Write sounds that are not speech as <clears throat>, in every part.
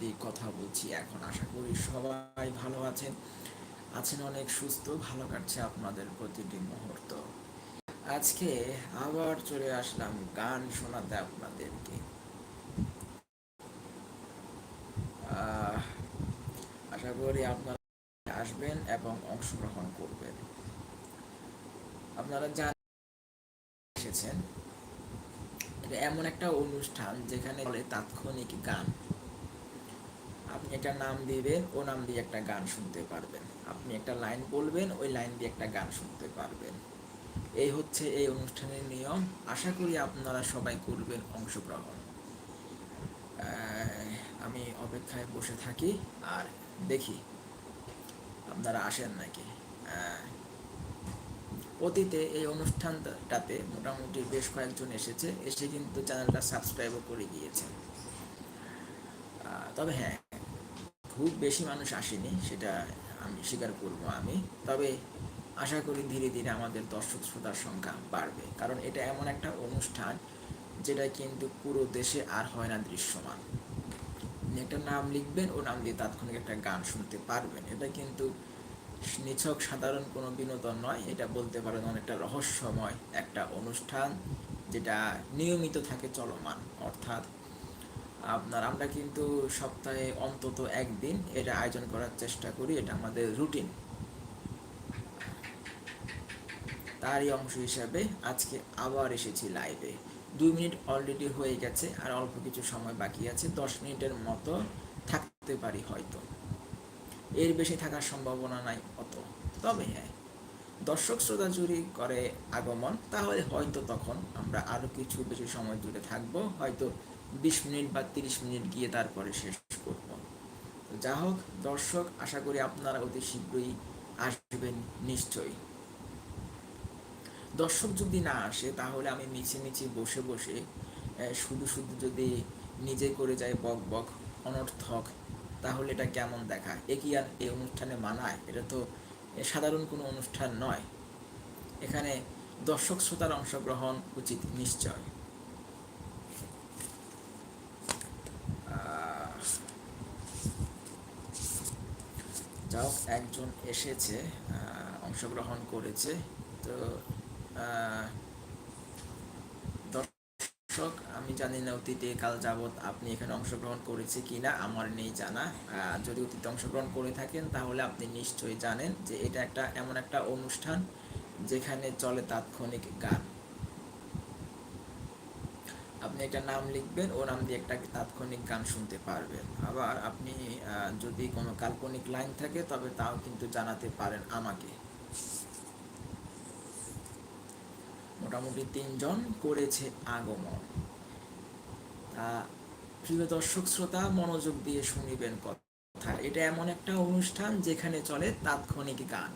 দিয়ে কথা বলছি এখন। আশা করি সবাই ভালো আছেন। আছেন অনেক সুস্থ, ভালো কাটছে আপনাদের প্রতিটি মুহূর্ত। আজকে আবার চলে আসলাম গান শোনাতে আপনাদেরকে। আশা করি আপনারা আসবেন এবং অংশগ্রহণ করবেন। আপনারা জানেন এসেছেন। এমন একটা অনুষ্ঠান যেখানে তাৎক্ষণিক গান আপনি একটা নাম দিবেন, ও নাম দিয়ে একটা গান শুনতে পারবেন। আপনি একটা লাইন বলবেন, ওই লাইন দিয়ে একটা গান শুনতে পারবেন। এই হচ্ছে এই অনুষ্ঠানের নিয়ম। আশা করি আপনারা সবাই করবেন অংশগ্রহণ। আমি অপেক্ষায় বসে থাকি আর দেখি আপনারা আসেন নাকি। অতীতে এই অনুষ্ঠানটাতে মোটামুটি বেশ কয়েকজন এসেছে, এসে কিন্তু চ্যানেলটা সাবস্ক্রাইবও করে গিয়েছে। তবে হ্যাঁ খুব বেশি মানুষ আসেনি, সেটা আমি স্বীকার করব আমি। তবে আশা করি ধীরে ধীরে আমাদের দর্শক শ্রোতার সংখ্যা বাড়বে। কারণ এটা এমন একটা অনুষ্ঠান যেটা কিন্তু পুরো দেশে আর হয় না দৃশ্যমান। একটা নাম লিখবেন ও নাম দিয়ে তাৎক্ষণিক একটা গান শুনতে পারবেন। এটা কিন্তু নিছক সাধারণ কোনো বিনোদন নয়, এটা বলতে পারেন অনেকটা রহস্যময় একটা অনুষ্ঠান যেটা নিয়মিত থাকে চলমান। অর্থাৎ আপনার, আমরা কিন্তু সপ্তাহে অন্তত একদিন এটা আয়োজন করার চেষ্টা করি, এটা আমাদের রুটিন। তারই অংশ হিসাবে আজকে আবার এসেছি লাইভে। দুই মিনিট অলরেডি হয়ে গেছে আর অল্প কিছু সময় বাকি আছে, দশ মিনিটের মতো থাকতে পারি হয়তো। এর বেশি থাকার সম্ভাবনা নাই অত, তবে হ্যাঁ দর্শক শ্রোতা জুড়ি করে আগমন, তাহলে হয়তো তখন আমরা আরও কিছু বেশি সময় জুড়ে থাকব, হয়তো বিশ মিনিট বা তিরিশ মিনিট গিয়ে তারপরে শেষ করব। যা হোক, দর্শক, আশা করি আপনারা অতি শীঘ্রই আসবেন নিশ্চয়ই। দর্শক যদি না আসে, তাহলে আমি মিছে মিছে বসে বসে শুধু শুধু যদি নিজে করে যাই বক বক, অনর্থক, তাহলে এটা কেমন দেখা? এ কি আর এই অনুষ্ঠানে মানায়? এটা তো সাধারণ কোনো অনুষ্ঠান নয়। এখানে দর্শক শ্রোতার অংশগ্রহণ উচিত, নিশ্চয়। যাও একজন এসেছে অংশগ্রহণ করেছে। তো দর্শক, আমি জানি না অতীতে কাল যাবৎ আপনি এখানে অংশগ্রহণ করেছে কিনা, আমার নেই জানা। যদি অতীতে অংশগ্রহণ করে থাকেন, তাহলে আপনি নিশ্চয়ই জানেন যে এটা একটা এমন একটা অনুষ্ঠান যেখানে চলে তাৎক্ষণিক গান। আপনি একটা নাম লিখবেন, ও নাম দিয়ে একটা তাৎক্ষণিক গান শুনতে পারবেন। আবার আপনি যদি কোনো কাল্পনিক লাইন থাকে, তবে তাও কিন্তু জানাতে পারেন আমাকে। মোটামুটি তিনজন করেছে আগমন। তা প্রিয় দর্শক, শ্রোতা, মনোযোগ দিয়ে শুনিবেন কথা। এটা এমন একটা অনুষ্ঠান যেখানে চলে তাৎক্ষণিক গান।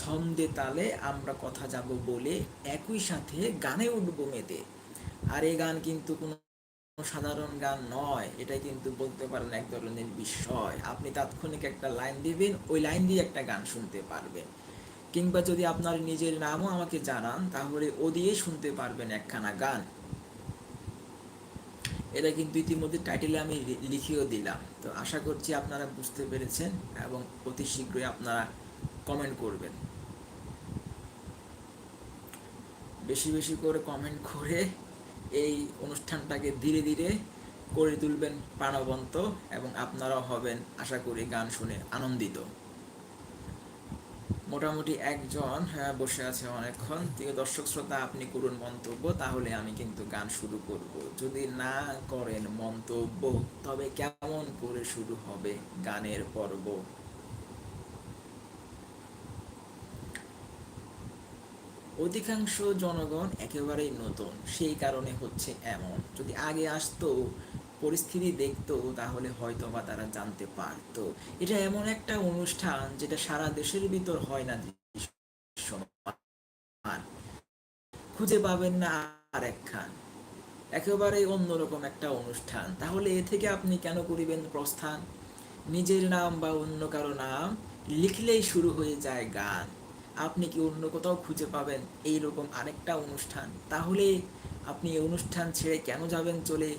ছন্দে তালে আমরা কথা যাব বলে একই সাথে গানে উঠবো মেতে। আর এই গান কিন্তু কোনো সাধারণ গান নয় এটা কিন্তু বলতে পারেন এক ধরনের বিষয় আপনি তাৎক্ষণিক একটা লাইন দিবেন, ওই লাইন দিয়ে একটা গান শুনতে পারবেন। কিংবা যদি আপনার নিজের নামও আমাকে জানান, তাহলে ও দিয়ে শুনতে পারবেন একখানা গান। এটা কিন্তু ইতিমধ্যে টাইটেলে আমি লিখেও দিলাম। তো আশা করছি আপনারা বুঝতে পেরেছেন এবং অতি শীঘ্রই আপনারা কমেন্ট করবেন। বেশি বেশি করে কমেন্ট করে এই অনুষ্ঠানটাকে ধীরে ধীরে করে তুলবেন প্রাণবন্ত এবং আপনারাও হবেন আশা করি গান শুনে আনন্দিত। মোটামুটি একজন হ্যাঁ, বসে আছে অনেকক্ষণ। থেকে দর্শক শ্রোতা আপনি করুন মন্তব্য তাহলে আমি কিন্তু গান শুরু করব। যদি না করেন মন্তব্য তবে কেমন করে শুরু হবে গানের পর্ব? অধিকাংশ জনগণ একেবারেই নতুন। সেই কারণে হচ্ছে এমন। যদি আগে আসতো, পরিস্থিতি দেখতো, তাহলে হয়তো বা তারা জানতে পারতো। এটা এমন একটা অনুষ্ঠান যেটা সারা দেশের ভিতর হয় না। খুঁজে পাবেন না আর একখান। একেবারেই অন্যরকম একটা অনুষ্ঠান। তাহলে এ থেকে আপনি কেন করিবেন প্রস্থান? নিজের নাম বা অন্য কারও নাম লিখলেই শুরু হয়ে যায় গান। আপনি কি অন্য কোথাও খুঁজে পাবেন এই রকম আরেকটা অনুষ্ঠান? তাহলে আপনি এই অনুষ্ঠান ছেড়ে কেন যাবেন চলে?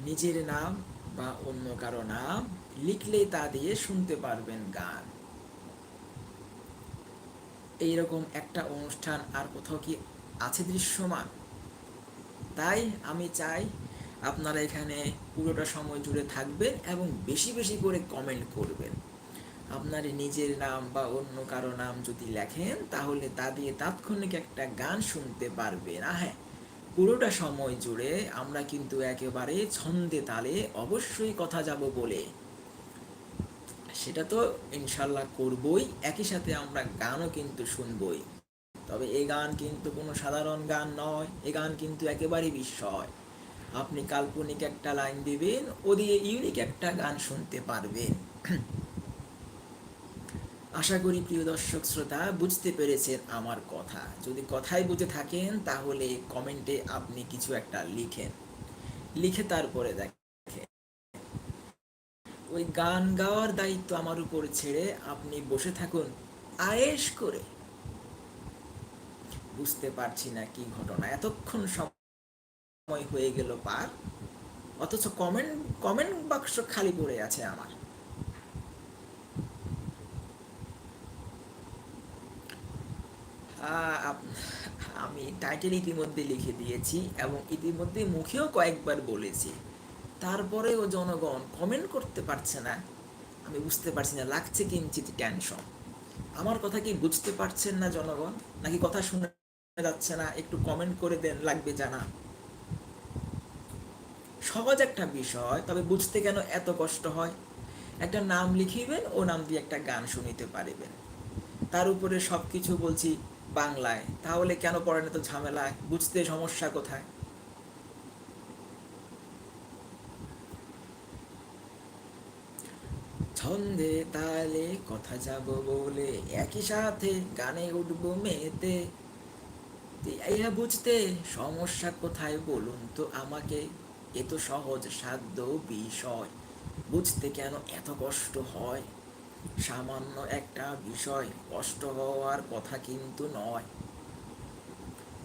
নিজের নাম বা অন্য কারও নাম লিখলেই তা দিয়ে শুনতে পারবেন গান। এইরকম একটা অনুষ্ঠান আর কোথাও কি আছে দৃশ্যমান? তাই আমি চাই আপনারা এখানে পুরোটা সময় জুড়ে থাকবেন এবং বেশি বেশি করে কমেন্ট করবেন। আপনার নিজের নাম বা অন্য কারও নাম যদি লেখেন, তাহলে তা দিয়ে তাৎক্ষণিক একটা গান শুনতে পারবেন। হ্যাঁ পুরোটা সময় জুড়ে আমরা কিন্তু একেবারে ছন্দে তালে অবশ্যই কথা যাব বলে। সেটা তো ইনশাল্লাহ করবই, একই সাথে আমরা গানও কিন্তু শুনবই। তবে এই গান কিন্তু কোনো সাধারণ গান নয়, এ গান কিন্তু একেবারেই বিস্ময়। আপনি কাল্পনিক একটা লাইন দিবেন, ও দিয়ে ইউনিক একটা গান শুনতে পারবেন। আশা করি প্রিয় দর্শক শ্রোতা, বুঝতে পেরেছেন আমার কথা। যদি কথাই বুঝে থাকেন, তাহলে কমেন্টে আপনি কিছু একটা লিখেন। লিখে তারপরে দেখেন। ওই গান গাওয়ার দায়িত্ব আমার উপর ছেড়ে আপনি বসে থাকুন, আয়েশ করে। বুঝতে পারছি না কি ঘটনা। এতক্ষণ সময় হয়ে গেল পার। অথচ কমেন্ট কমেন্ট বাক্স খালি পড়ে আছে আমার। আমি টাইটেল ইতিমধ্যে লিখে দিয়েছি এবং ইতিমধ্যে মুখেও কয়েকবার বলেছি। তারপরেও জনগণ কমেন্ট করতে পারছে না। আমি বুঝতে পারছি না, লাগছে কিঞ্চিত টেনশন আমার কথা কি বুঝতে পারছেন না জনগণ? নাকি কথা শুনে যাচ্ছে না? একটু কমেন্ট করে দেন, লাগবে জানা। সহজ একটা বিষয়, তবে বুঝতে কেন এত কষ্ট হয়? একটা নাম লিখিবেন, ও নাম দিয়ে একটা গান শুনিতে পারিবেন। তার উপরে সব কিছু বলছি বাংলায়, তাহলে কেন পড়েন এত ঝামেলায়? বুঝতে সমস্যা কোথায়? ছন্দে তালে কথা যাব বলে একই সাথে গানে উঠবো মেতে। ইহা বুঝতে সমস্যা কোথায় বলুন তো আমাকে? এ তো সহজ সাধ্য বিষয়। বুঝতে কেন এত কষ্ট হয়? সামান্য একটা বিষয় কষ্ট হওয়ার কথা কিন্তু নয়।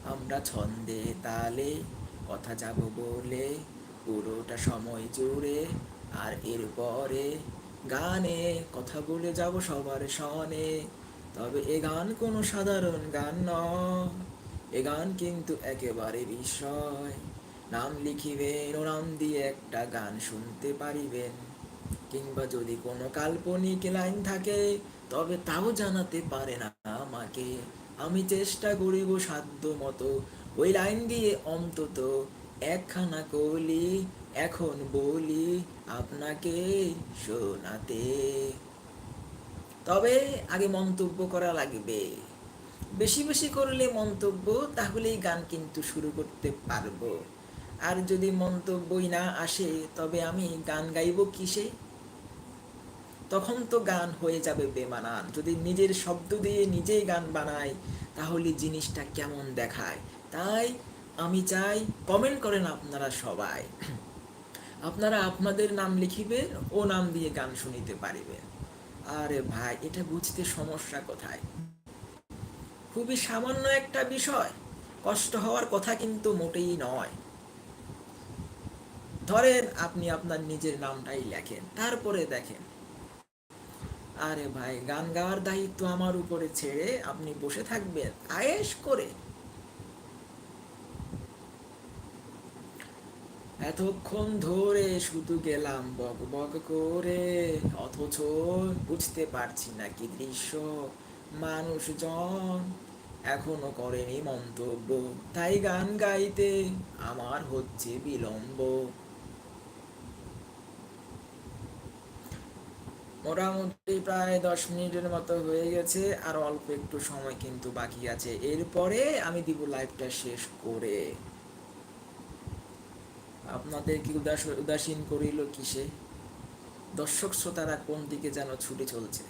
আমরা ছন্দে তালে কথা যাব বলে, পুরোটা সময় জুড়ে আর এরপরে গানে কথা বলে যাব সবার সনে। তবে এ গান কোনো সাধারণ গান নয়, এ গান কিন্তু একেবারে বিষয়। নাম লিখিবেন ও নাম দিয়ে একটা গান শুনতে পারিবেন কিংবা যদি কোনো কাল্পনিক লাইন থাকে, তবে তাও জানাতে পারে না আমাকে। আমি চেষ্টা করিব সাধ্য মতো। ওই লাইন দিয়ে অন্তত একখানা কলি এখন বলি আপনাকে শোনাতে। তবে আগে মন্তব্য করা লাগবে। বেশি বেশি করলে মন্তব্য, তাহলেই গান কিন্তু শুরু করতে পারব। আর যদি মন্তব্যই না আসে, তবে আমি গান গাইব কিসে? তখন তো গান হয়ে যাবে বেমানান। যদি নিজের শব্দ দিয়ে নিজেই গান বানাই তাহলে জিনিসটা কেমন দেখায়? তাই আমি চাই কমেন্ট করেন আপনারা সবাই। আপনারা আপনাদের নাম লিখিবেন ও নাম দিয়ে গান শুনিতে পারিবেন আরে ভাই, এটা বুঝতে সমস্যা কোথায়? খুবই সামান্য একটা বিষয়। কষ্ট হওয়ার কথা কিন্তু মোটেই নয়। ধরেন আপনি আপনার নিজের নামটাই লেখেন, তারপরে দেখেন। আরে ভাই, গান গাওয়ার দায়িত্ব আমার উপরে ছেড়ে আপনি বসে থাকবেন, আয়েশ করে। এতক্ষণ ধরে শুধু গেলাম বক বক করে, অথচ বুঝতে পারছি না কি দৃশ্য। মানুষজন এখনও করেনি মন্তব্য, তাই গান গাইতে আমার হচ্ছে বিলম্ব। মোটামুটি প্রায় দশ মিনিটের মতো হয়ে গেছে, আর অল্প একটু সময় কিন্তু বাকি আছে। এরপরে আমি দিব লাইভটা শেষ করে। আপনাদের কি উদাস, উদাসীন করিল কিসে? দর্শক শ্রোতারা কোন দিকে যেন ছুটে চলছে?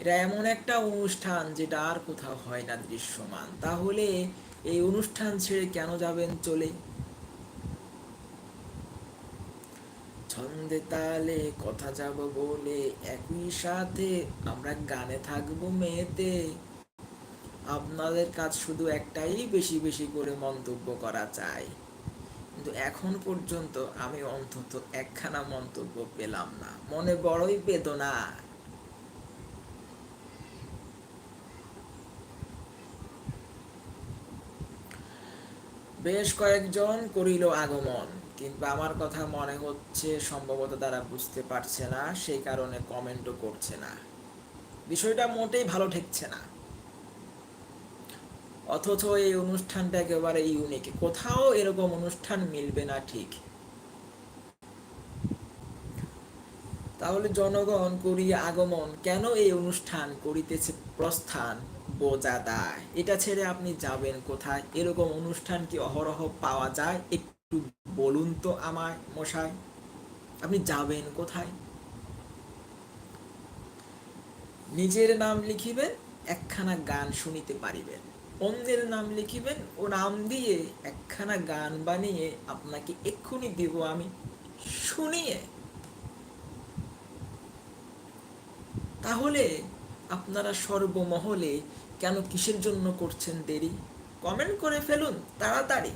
এটা এমন একটা অনুষ্ঠান যেটা আর কোথাও হয় না দৃশ্যমান। তাহলে এই অনুষ্ঠান ছেড়ে কেন যাবেন চলে? ছন্দে তালে কথা যাব বলে একই সাথে আমরা গানে থাকব মেয়েতে আপনাদের কাজ শুধু একটাই, বেশি বেশি করে মন্তব্য করা চাই। কিন্তু এখন পর্যন্ত আমি অন্তত একখানা মন্তব্য পেলাম না। মনে বড়ই বেদনা। বেশ কয়েকজন করিল আগমন। কিন্তু আমার কথা মনে হচ্ছে সম্ভবত তারা বুঝতে পারছে না, সেই কারণে কমেন্টও করছে না। বিষয়টা মোটেই ভালো ঠেকছে না। অথচ এই অনুষ্ঠানটা একেবারে ইউনিক কোথাও এরকম অনুষ্ঠান মিলবে না ঠিক। তাহলে জনগণ করিয়া আগমন কেন এই অনুষ্ঠান করিতেছে প্রস্থান বোঝা দায়। এটা ছেড়ে আপনি যাবেন কোথায়? এরকম অনুষ্ঠান কি অহরহ পাওয়া যায়? একটু বলুন তো আমায় মশাই, আপনি যাবেন কোথায়? নিজের নাম লিখিবেন, একখানা গান শুনিতে পারিবেন। অন্যের নাম লিখিবেন, ও নাম দিয়ে একখানা গান বানিয়ে আপনাকে এক্ষুনি দিব আমি। শুনিয়ে। তাহলে আপনারা সর্বমহলে কেন কিসের জন্য করছেন দেরি? কমেন্ট করে ফেলুন, তাড়াতাড়ি।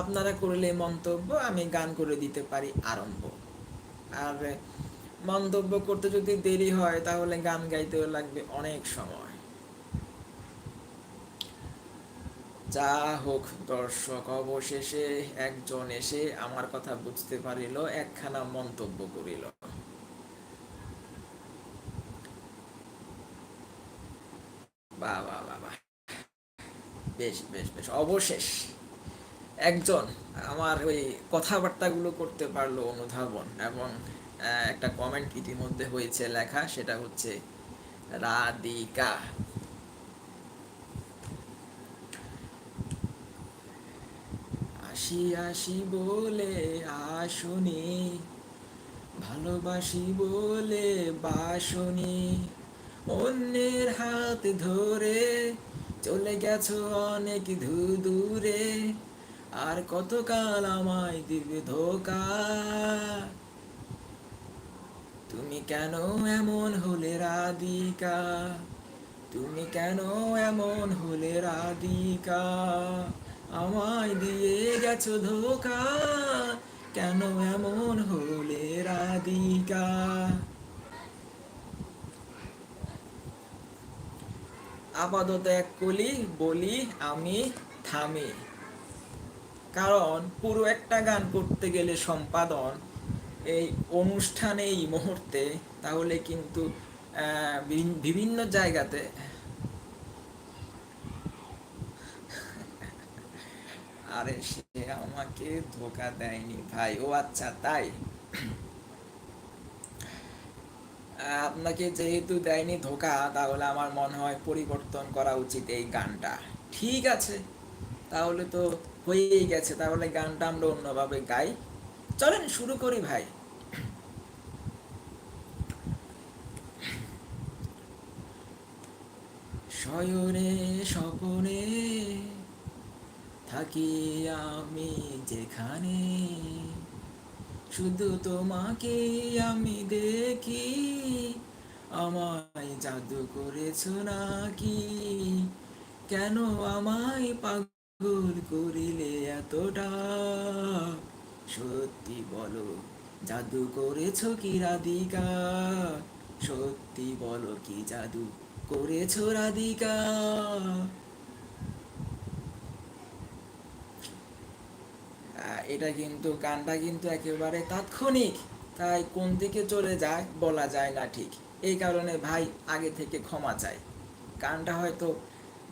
আপনারা করলে মন্তব্য আমি গান করে দিতে পারি আরম্ভ। আর মন্তব্য করতে যদি দেরি হয়, তাহলে গান গাইতেও লাগবে অনেক সময়। যা হোক, দর্শক অবশেষে একজন এসে আমার কথা বুঝতে পারিল, একখানা মন্তব্য করিল। বাহ বাহ বেশ বেশ বেশ, অবশেষ। একজন আমার ওই কথাবার্তাগুলো করতে পারল অনুধাবন এবং একটা কমেন্ট ইতিমধ্যে হয়েছে লেখা, সেটা হচ্ছে, রাধিকা। আসি আসি বলে আসনি, ভালোবাসি বলে বাসনি। অন্যের হাত ধরে চলে গেছো অনেক দূরে। আর কতকাল আমায় দিবে ধোকা? তুমি কেন এমন হলে রাধিকা? তুমি কেন এমন হলে রাধিকা? আমায় দিয়ে গেছো ধোকা? কেন এমন হলে রাধিকা? আপাতত এক কলি বলি, আমি থামি। কারণ পুরো একটা গান করতে গেলে সম্পাদন এই অনুষ্ঠানে এই মুহূর্তে, তাহলে কিন্তু বিভিন্ন জায়গাতে <laughs> আরে সে আমাকে ধোকা দেয়নি ভাই। ও আচ্ছা তাই? আপনাকে যেহেতু দেয়নি ধোকা, তাহলে আমার মনে হয় পরিবর্তন করা উচিত এই গানটা। ঠিক আছে, তাহলে তো হয়েই গেছে, তাহলে গানটা আমরা অন্যভাবে গাই। চলেন শুরু করি ভাই। শয়নে স্বপনে থাকি আমি যেখানে, শুধু তোমাকে আমি দেখি। আমায় জাদু করেছ নাকি? কেন আমায় পাগল করিলে এতটা? সত্যি বলো, জাদু করেছ কি রাধিকা? সত্যি বলো কি জাদু করেছ রাধিকা? এটা কিন্তু, গানটা কিন্তু একেবারে তাৎক্ষণিক, তাই কোন দিকে চলে যায় বলা যায় না ঠিক। এই কারণে ভাই আগে থেকে ক্ষমা চাই। গানটা হয়তো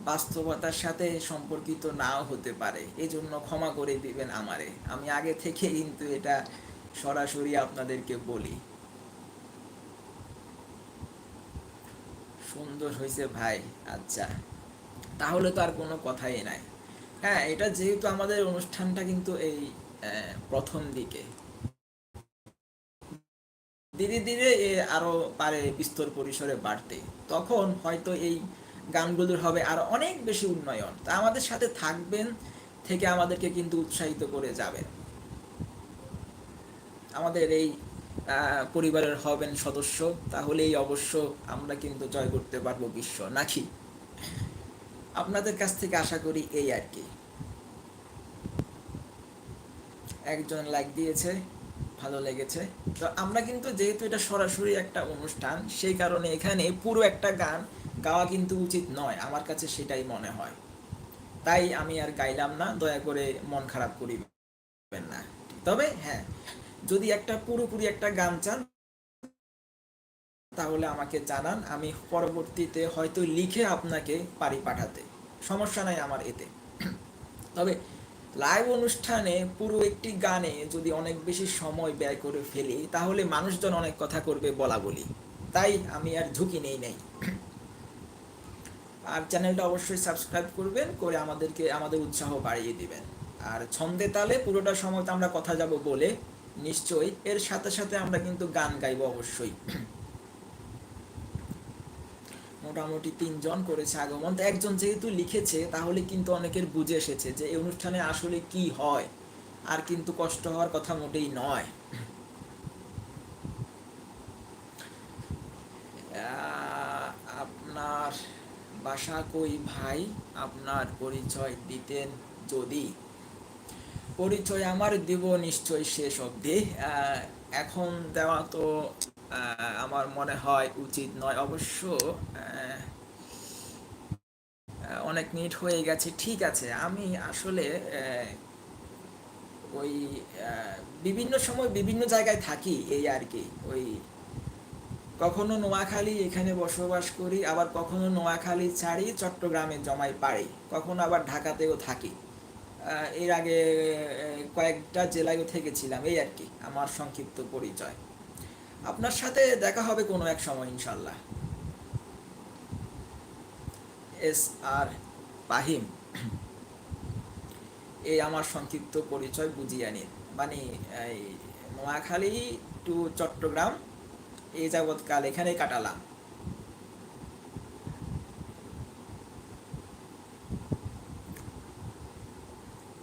বাস্তবতার সাথে সম্পর্কিত নাও হতে পারে। এই জন্য ক্ষমা করে দিবেন আমারে। আমি আগে থেকে কিন্তু এটা সরাসরি আপনাদেরকে বলি। সুন্দর হয়েছে ভাই। আচ্ছা তাহলে তো আর কোনো কথাই নাই। হ্যাঁ এটা যেহেতু আমাদের অনুষ্ঠানটা কিন্তু এই প্রথম দিকে। ধীরে ধীরে আরও পারে বিস্তর পরিসরে বাড়তে। তখন হয়তো এই গানগুলোর হবে আরও অনেক বেশি উন্নয়ন। তা আমাদের সাথে থাকবেন থেকে আমাদেরকে কিন্তু উৎসাহিত করে যাবেন। আমাদের এই পরিবারের হবেন সদস্য, তাহলেই অবশ্য আমরা কিন্তু জয় করতে পারব বিশ্ব, নাকি? আপনাদের কাছ থেকে আশা করি এই আর কি। একজন লাইক দিয়েছে, ভালো লেগেছে। তো আমরা কিন্তু যেহেতু এটা সরাসরি একটা অনুষ্ঠান, সেই কারণে এখানে পুরো একটা গান গাওয়া কিন্তু উচিত নয়, আমার কাছে সেটাই মনে হয়। তাই আমি আর গাইলাম না, দয়া করে মন খারাপ করিবেন না। তবে হ্যাঁ যদি একটা পুরোপুরি একটা গান চান, তাহলে আমাকে জানান, আমি পরবর্তীতে হয়তো লিখে আপনাকে পারি পাঠাতে। সমস্যা নাই আমার এতে। তবে লাইভ অনুষ্ঠানে পুরো একটি গানে যদি অনেক বেশি সময় ব্যয় করে ফেলি, তাহলে মানুষজন অনেক কথা করবে বলা বলি। তাই আমি আর ঝুঁকি নেই নেই। আর চ্যানেলটা অবশ্যই সাবস্ক্রাইব করবেন, করে আমাদেরকে, আমাদের উৎসাহ বাড়িয়ে দিবেন। আর ছন্দে তালে পুরোটা সময় তো আমরা কথা যাব বলে, নিশ্চয়ই। এর সাথে সাথে আমরা কিন্তু গান গাইবো অবশ্যই। মোটামুটি তিনজন করেছে আগমন। তো একজন যেহেতু লিখেছে, তাহলে কিন্তু অনেকের বুঝে এসেছে যে এই অনুষ্ঠানে আসলে কি হয়। আর কিন্তু কষ্ট হওয়ার কথা মোটেই নয়। আপনার বাসা কই ভাই আপনার পরিচয় দিতেন যদি? পরিচয় আমার দিব নিশ্চয় শেষ অবধি। এখন দেওয়া তো আমার মনে হয় উচিত নয় অবশ্য। অনেক মিনিট হয়ে গেছে, ঠিক আছে। আমি আসলে ওই বিভিন্ন সময় বিভিন্ন জায়গায় থাকি এই আর কি, ওই কখনো নোয়াখালী এখানে বসবাস করি, আবার কখনো নোয়াখালী ছাড়ি চট্টগ্রামে জমাই পাড়ি, কখনো আবার ঢাকাতেও থাকি। এর আগে কয়েকটা জেলায়ও থেকেছিলাম, এই আর কি, আমার সংক্ষিপ্ত পরিচয়। আপনার সাথে দেখা হবে কোনো এক সময় ইনশাল্লাহ এস আর পাহিম, <clears throat> এই আমার সংক্ষিপ্ত পরিচয় বুঝিয়ে নিন। মানে নোয়াখালী টু চট্টগ্রাম এই যাবৎকাল এখানেই কাটালাম।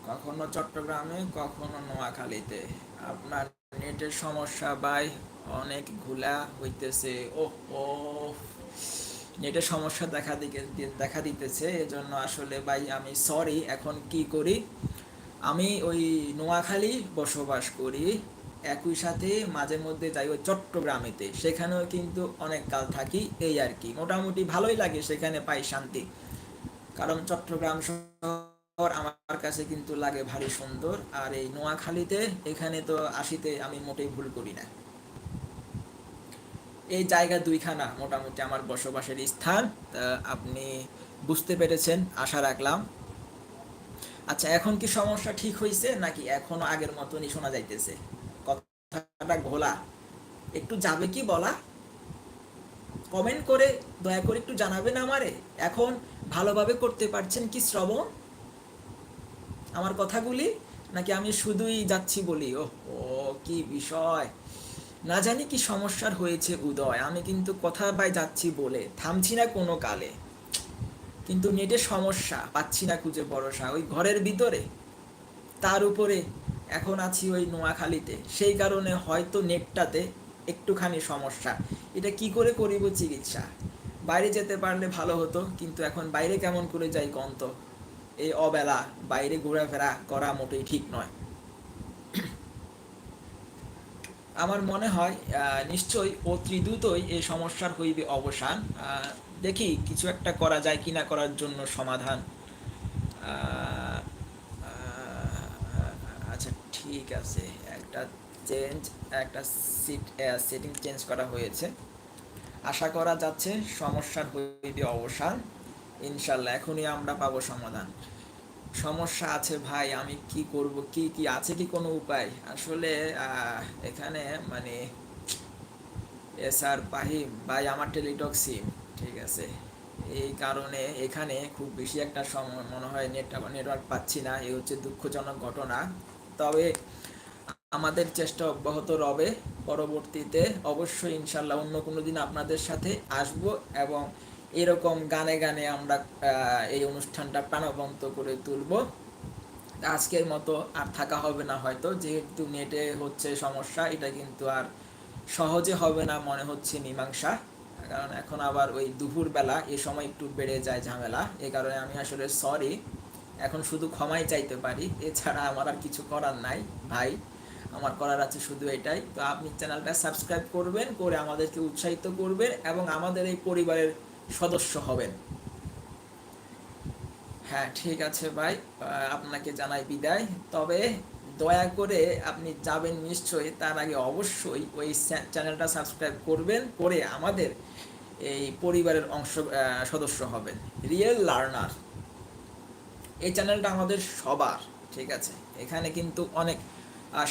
কখনো চট্টগ্রামে, কখনো নোয়াখালীতে। আপনার নেটের সমস্যা ভাই, অনেক ঘুলা হইতেছে। ও ও নেটের সমস্যা দেখা দিকে দেখা দিতেছে, এজন্য আসলে ভাই আমি সরি এখন কি করি? আমি ওই নোয়াখালী বসবাস করি। একই সাথে মাঝে মধ্যে যাই ওই চট্টগ্রামেতে, সেখানেও কিন্তু অনেক কাল থাকি এই আর কি। মোটামুটি ভালোই লাগে সেখানে পাই শান্তি। কারণ চট্টগ্রাম শহর আমার কাছে কিন্তু লাগে ভারী সুন্দর, আর এই নোয়াখালীতে এখানে তো আসিতে আমি মোটেই ভুল করি না। এই জায়গা দুইখানা মোটামুটি আমার বসবাসের স্থান আপনি বুঝতে পেরেছেন, আশা রাখলাম। আচ্ছা এখন কি সমস্যা ঠিক হয়েছে নাকি এখনও আগের মতনই শোনা যাইতেছে? কথাটা ঘোলা। একটু যাবে কি বলা? কমেন্ট করে দয়া করে একটু জানাবেন আমারে। এখন ভালোভাবে করতে পারছেন কি শ্রবণ? আমার কথাগুলি? নাকি আমি শুধুই যাচ্ছি বলি? ও ও, কি বিষয়। না জানি কি সমস্যার হয়েছে উদয়। আমি কিন্তু কথা বাই যাচ্ছি বলে। থামছি না কোনো কালে। কিন্তু নেটে সমস্যা। পাচ্ছি না খুঁজে ভরসা। ওই ঘরের ভিতরে। তার উপরে এখন আছি ওই নোয়াখালীতে। সেই কারণে হয়তো নেটটাতে একটুখানি সমস্যা। এটা কি করে করিব চিকিৎসা? বাইরে যেতে পারলে ভালো হতো, কিন্তু এখন বাইরে কেমন করে যাই কন্ত এই অবেলা বাইরে ঘোরাফেরা করা মোটেই ঠিক নয়। আমার মনে হয় নিশ্চয়ই অতি দ্রুতই এই সমস্যার হইবে অবসান। দেখি কিছু একটা করা যায় কিনা করার জন্য সমাধান। ঠিক আছে, একটা চেঞ্জ একটা সিট সেটিং চেঞ্জ করা হয়েছে। আশা করা যাচ্ছে সমস্যার হইবে অবসান। ইনশাল্লাহ এখনই আমরা পাবো সমাধান। সমস্যা আছে ভাই, আমি কি করব, কি কি, আছে কি কোনো উপায়? আসলে এখানে মানে এস আর পাহিম, ভাই আমার টেলিটক সিম ঠিক আছে। এই কারণে এখানে খুব বেশি একটা সময়, মনে হয় নেট, নেটওয়ার্ক পাচ্ছি না, এই হচ্ছে দুঃখজনক ঘটনা। তবে আমাদের চেষ্টা অব্যাহত রবে। পরবর্তীতে অবশ্যই ইনশাল্লাহ অন্য কোনো দিন আপনাদের সাথে আসব এবং এরকম গানে গানে আমরা এই অনুষ্ঠানটা প্রাণবন্ত করে তুলব। আজকের মতো আর থাকা হবে না হয়তো। যেহেতু নেটে হচ্ছে সমস্যা, এটা কিন্তু আর সহজে হবে না মনে হচ্ছে মীমাংসা। কারণ এখন আবার ওই দুপুরবেলা এ সময় একটু বেড়ে যায় ঝামেলা। এই কারণে আমি আসলে সরি এখন শুধু ক্ষমাই চাইতে পারি। এছাড়া আমার আর কিছু করার নাই। ভাই, আমার করার আছে শুধু এটাই। তো আপনি চ্যানেলটা সাবস্ক্রাইব করবেন, করে আমাদেরকে উৎসাহিত করবেন এবং আমাদের এই পরিবারের সদস্য হবেন। হ্যাঁ ঠিক আছে ভাই। আপনাকে জানাই বিদায়। তবে দয়া করে আপনি যাবেন নিশ্চয়ই, তার আগে অবশ্যই ওই চ্যানেলটা সাবস্ক্রাইব করবেন, করে আমাদের এই পরিবারের অংশ সদস্য হবেন। Real learner. এই চ্যানেলটা আমাদের সবার, ঠিক আছে? এখানে কিন্তু অনেক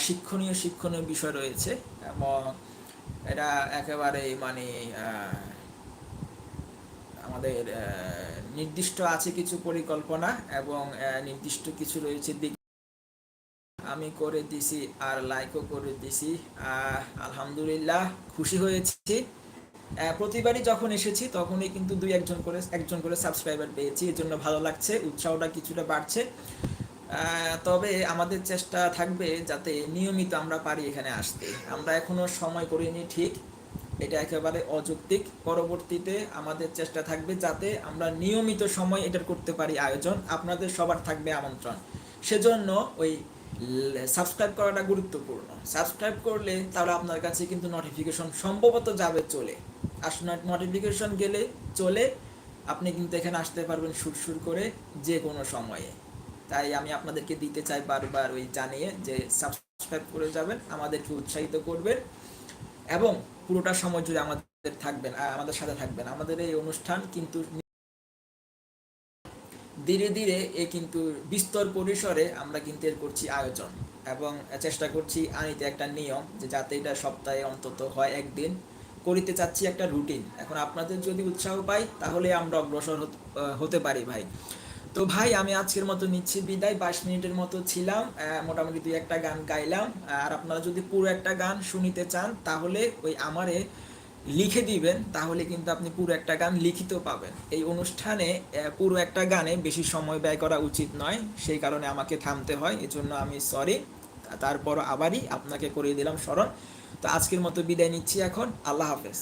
শিক্ষণীয় শিক্ষণীয় বিষয় রয়েছে। এবং এটা একেবারে মানে আমাদের নির্দিষ্ট আছে কিছু পরিকল্পনা এবং নির্দিষ্ট কিছু রয়েছে দিক আমি করে দিছি আর লাইকও করে দিছি। আলহামদুলিল্লাহ, খুশি হয়েছি। প্রতিবারই যখন এসেছি তখনই কিন্তু দুই একজন করে একজন করে সাবস্ক্রাইবার পেয়েছি। এর জন্য ভালো লাগছে, উৎসাহটা কিছুটা বাড়ছে। তবে আমাদের চেষ্টা থাকবে যাতে নিয়মিত আমরা পারি এখানে আসতে। আমরা এখনও সময় করিনি ঠিক, এটা একেবারে অযৌক্তিক। পরবর্তীতে আমাদের চেষ্টা থাকবে যাতে আমরা নিয়মিত সময় এটার করতে পারি আয়োজন। আপনাদের সবার থাকবে আমন্ত্রণ। সেজন্য ওই সাবস্ক্রাইব করাটা গুরুত্বপূর্ণ। সাবস্ক্রাইব করলে তাহলে আপনার কাছে কিন্তু নোটিফিকেশন সম্ভবত যাবে চলে। আর নোটিফিকেশন গেলে চলে, আপনি কিন্তু এখানে আসতে পারবেন সুরসুর করে যে কোনো সময়ে। তাই আমি আপনাদেরকে দিতে চাই বারবার ওই জানিয়ে যে সাবস্ক্রাইব করে যাবেন, আমাদেরকে উৎসাহিত করবেন এবং পুরোটা সময় জুড়ে আমাদের থাকবেন আমাদের সাথে থাকবেন। আমাদের এই অনুষ্ঠান কিন্তু ধীরে ধীরে এ কিন্তু বিস্তর পরিসরে আমরা কিন্তু এর করছি আয়োজন এবং চেষ্টা করছি আনিতে একটা নিয়ম যে যাতে এটা সপ্তাহে অন্তত হয় একদিন। করিতে চাচ্ছি একটা রুটিন এখন আপনাদের যদি উৎসাহ পাই, তাহলে আমরা অগ্রসর হত- পারি ভাই। তো ভাই, আমি আজকের মতো নিচ্ছি বিদায়। বাইশ মিনিটের মতো ছিলাম মোটামুটি দুই একটা গান গাইলাম। আর আপনারা যদি পুরো একটা গান শুনিতে চান, তাহলে ওই আমারে লিখে দিবেন, তাহলে কিন্তু আপনি পুরো একটা গান লিখিত পাবেন। এই অনুষ্ঠানে পুরো একটা গানে বেশি সময় ব্যয় করা উচিত নয়, সেই কারণে আমাকে থামতে হয়, এজন্য আমি সরি তারপর আবারই আপনাকে করিয়ে দিলাম স্মরণ। তো আজকের মতো বিদায় নিচ্ছি এখন, আল্লাহ হাফেজ।